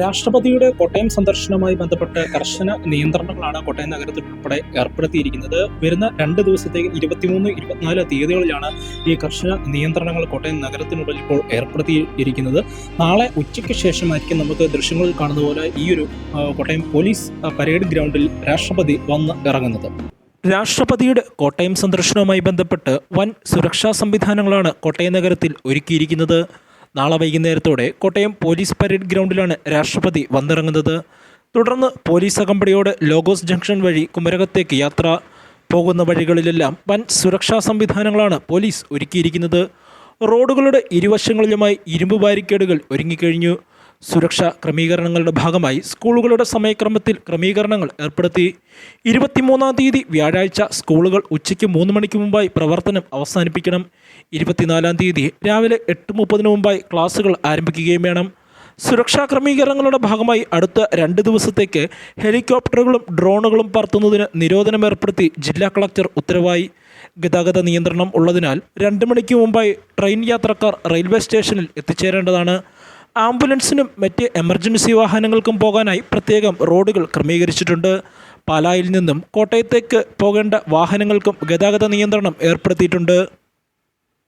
രാഷ്ട്രപതിയുടെ കോട്ടയം സന്ദർശനവുമായി ബന്ധപ്പെട്ട് കർശന നിയന്ത്രണങ്ങളാണ് കോട്ടയം നഗരത്തിൽ ഉൾപ്പെടെ ഏർപ്പെടുത്തിയിരിക്കുന്നത്. വരുന്ന രണ്ട് ദിവസത്തേക്ക് ഇരുപത്തിമൂന്ന് ഇരുപത്തിനാല് തീയതികളിലാണ് ഈ കർശന നിയന്ത്രണങ്ങൾ കോട്ടയം നഗരത്തിനുള്ളിൽ ഇപ്പോൾ ഏർപ്പെടുത്തിയിരിക്കുന്നത്. നാളെ ഉച്ചയ്ക്ക് ശേഷമായിരിക്കും നമുക്ക് ദൃശ്യങ്ങളിൽ കാണുന്ന പോലെ ഈ ഒരു കോട്ടയം പോലീസ് പരേഡ് ഗ്രൗണ്ടിൽ രാഷ്ട്രപതി വന്ന് ഇറങ്ങുന്നത്. രാഷ്ട്രപതിയുടെ കോട്ടയം സന്ദർശനവുമായി ബന്ധപ്പെട്ട് വൻ സുരക്ഷാ സംവിധാനങ്ങളാണ് കോട്ടയം നഗരത്തിൽ ഒരുക്കിയിരിക്കുന്നത്. നാളെ വൈകുന്നേരത്തോടെ കോട്ടയം പോലീസ് പരേഡ് ഗ്രൗണ്ടിലാണ് രാഷ്ട്രപതി വന്നിറങ്ങുന്നത്. തുടർന്ന് പോലീസ് അകമ്പടിയോട് ലോഗോസ് ജംഗ്ഷൻ വഴി കുമരകത്തേക്ക് യാത്ര. പോകുന്ന വഴികളിലെല്ലാം വൻ സുരക്ഷാ സംവിധാനങ്ങളാണ് പോലീസ് ഒരുക്കിയിരിക്കുന്നത്. റോഡുകളുടെ ഇരുവശങ്ങളിലുമായി ഇരുമ്പ് ബാരിക്കേഡുകൾ ഒരുങ്ങിക്കഴിഞ്ഞു. സുരക്ഷാ ക്രമീകരണങ്ങളുടെ ഭാഗമായി സ്കൂളുകളുടെ സമയക്രമത്തിൽ ക്രമീകരണങ്ങൾ ഏർപ്പെടുത്തി. ഇരുപത്തിമൂന്നാം തീയതി വ്യാഴാഴ്ച സ്കൂളുകൾ ഉച്ചയ്ക്ക് മൂന്ന് മണിക്ക് മുമ്പായി പ്രവർത്തനം അവസാനിപ്പിക്കണം. ഇരുപത്തിനാലാം തീയതി രാവിലെ എട്ട് മുപ്പതിന് മുമ്പായി ക്ലാസുകൾ ആരംഭിക്കുകയും വേണം. സുരക്ഷാ ക്രമീകരണങ്ങളുടെ ഭാഗമായി അടുത്ത രണ്ട് ദിവസത്തേക്ക് ഹെലികോപ്റ്ററുകളും ഡ്രോണുകളും പറത്തുന്നതിന് നിരോധനം ഏർപ്പെടുത്തി ജില്ലാ കളക്ടർ ഉത്തരവായി. ഗതാഗത നിയന്ത്രണം ഉള്ളതിനാൽ രണ്ട് മണിക്ക് മുമ്പായി ട്രെയിൻ യാത്രക്കാർ റെയിൽവേ സ്റ്റേഷനിൽ എത്തിച്ചേരേണ്ടതാണ്. ആംബുലൻസിനും മറ്റ് എമർജൻസി വാഹനങ്ങൾക്കും പോകാനായി പ്രത്യേകം റോഡുകൾ ക്രമീകരിച്ചിട്ടുണ്ട്. പാലായിൽ നിന്നും കോട്ടയത്തേക്ക് പോകേണ്ട വാഹനങ്ങൾക്കും ഗതാഗത നിയന്ത്രണം ഏർപ്പെടുത്തിയിട്ടുണ്ട്.